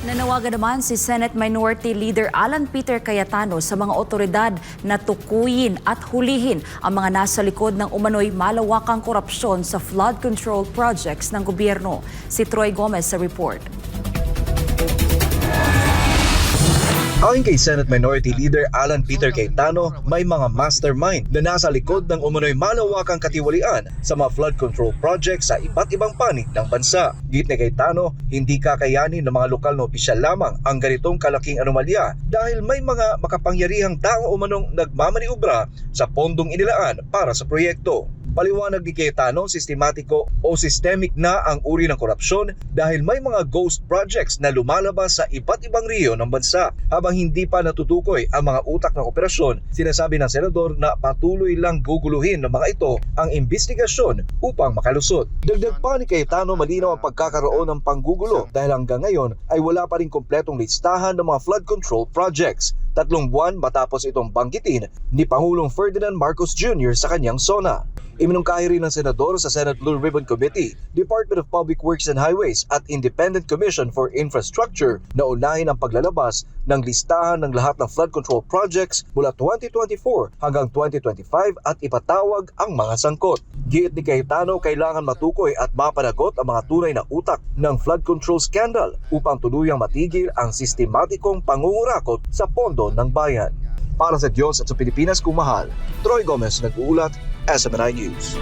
Nanawagan naman si Senate Minority Leader Alan Peter Cayetano sa mga otoridad na tukuyin at hulihin ang mga nasa likod ng umano'y malawakang korupsyon sa flood control projects ng gobyerno. Si Troy Gomez sa report. Ayon kay Senate Minority Leader Alan Peter Cayetano, may mga mastermind na nasa likod ng umano'y malawakang katiwalian sa mga flood control projects sa iba't ibang panig ng bansa. Git ni Cayetano, hindi kakayanin ng mga lokal na opisyal lamang ang ganitong kalaking anomalya dahil may mga makapangyarihang tao umanong nagmamaniubra sa pondong inilaan para sa proyekto. Paliwanag ni Cayetano, sistematiko o systemic na ang uri ng korupsyon dahil may mga ghost projects na lumalabas sa iba't ibang riyo ng bansa. Habang hindi pa natutukoy ang mga utak ng operasyon, sinasabi ng senador na patuloy lang guguluhin ng mga ito ang investigasyon upang makalusot. Dagdag pa ni Cayetano malinaw ang pagkakaroon ng panggugulo dahil hanggang ngayon ay wala pa rin kompletong listahan ng mga flood control projects. Tatlong buwan matapos itong banggitin ni Pangulong Ferdinand Marcos Jr. sa kanyang SONA. Iminungkahi rin ng senador sa Senate Blue Ribbon Committee, Department of Public Works and Highways at Independent Commission for Infrastructure na unahin ang paglalabas ng listahan ng lahat ng flood control projects mula 2024 hanggang 2025 at ipatawag ang mga sangkot. Giit ni Cayetano, kailangan matukoy at mapanagot ang mga tunay na utak ng flood control scandal upang tuluyang matigil ang sistematikong pangungurakot sa pondo ng bayan. Para sa Diyos at sa Pilipinas kumahal, Troy Gomez nag-uulat, SMNI News.